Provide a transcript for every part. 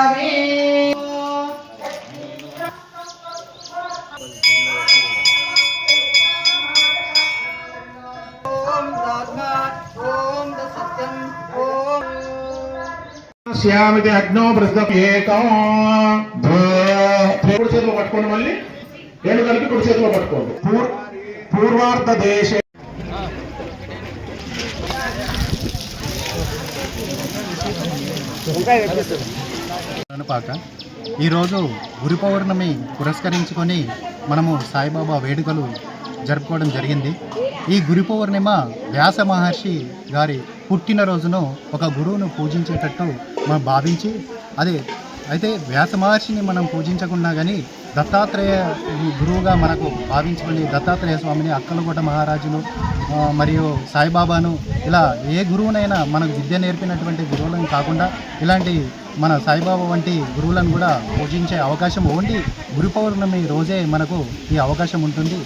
శ్యామికి శ్యామితి అగ్నో ప్రస్తుతం పట్టుకోండి మళ్ళీ. రెండు కలిపి కుడి చేతిలో పట్టుకోండి. పూర్వార్ధ దేశ. ఇంకా పాక ఈరోజు గురు పౌర్ణమి పురస్కరించుకొని మనము సాయిబాబా వేడుకలు జరుపుకోవడం జరిగింది. ఈ గురు పౌర్ణిమ వ్యాస మహర్షి గారి పుట్టినరోజును ఒక గురువును పూజించేటట్టు మనం భావించి అదే అయితే వ్యాస మహర్షిని మనం పూజించకుండా కానీ దత్తాత్రేయ గురువుగా మనకు భావించుకొని దత్తాత్రేయ స్వామిని అక్కలకోట మహారాజును మరియు సాయిబాబాను ఇలా ఏ గురువునైనా మనకు విద్య నేర్పినటువంటి గురువులను కాకుండా ఇలాంటి మన సాయిబాబా వంటి గురువులను కూడా పూజించే అవకాశం ఓన్లీ గురు పౌర్ణమి రోజే మనకు ఈ అవకాశం ఉంటుంది.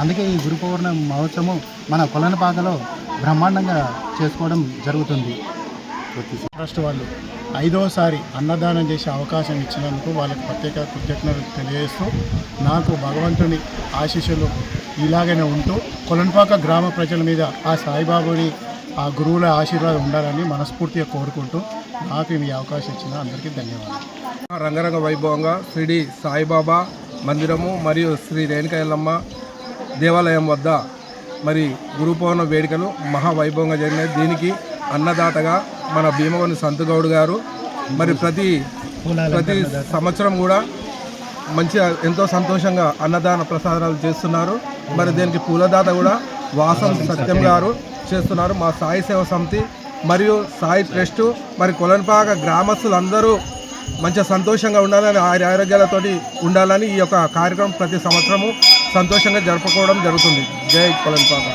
అందుకే ఈ గురు పౌర్ణమి మహోత్సవం మన కొలనపాకలో బ్రహ్మాండంగా చేసుకోవడం జరుగుతుంది. ట్రస్ట్ వాళ్ళు ఐదోసారి అన్నదానం చేసే అవకాశం ఇచ్చినందుకు వాళ్ళకి ప్రత్యేక కృతజ్ఞతలు తెలియజేస్తూ నాకు భగవంతుని ఆశీస్సులు ఇలాగనే ఉంటూ కొలన్పాక గ్రామ ప్రజల మీద ఆ సాయిబాబుని ఆ గురువుల ఆశీర్వాదం ఉండాలని మనస్ఫూర్తిగా కోరుకుంటూ నాకు ఈ అవకాశం ఇచ్చిన అందరికీ ధన్యవాదాలు. రంగరంగ వైభవంగా శ్రీడి సాయిబాబా మందిరము మరియు శ్రీ రేణుకాయలమ్మ దేవాలయం వద్ద మరి గురు పౌర్ణమి వేడుకలు మహావైభవంగా జరిగినాయి. దీనికి అన్నదాతగా మన భీమవని సంతగౌడ్ గారు మరి ప్రతి ప్రతి సంవత్సరం కూడా మంచిగా ఎంతో సంతోషంగా అన్నదాన ప్రసాదాలు చేస్తున్నారు. మరి దీనికి పూలదాత కూడా వాసం సత్యం గారు చేస్తున్నారు మా సాయి సేవ సమితి మరియు సాయి ట్రస్ట్ మరి కొలన్పాక గ్రామస్తులందరూ మంచిగా సంతోషంగా ఉండాలని ఆరి ఆరోగ్యాలతోటి ఉండాలని ఈ యొక్క కార్యక్రమం ప్రతి సంవత్సరము సంతోషంగా జరుపుకోవడం జరుగుతుంది. జై కొలన్పాక.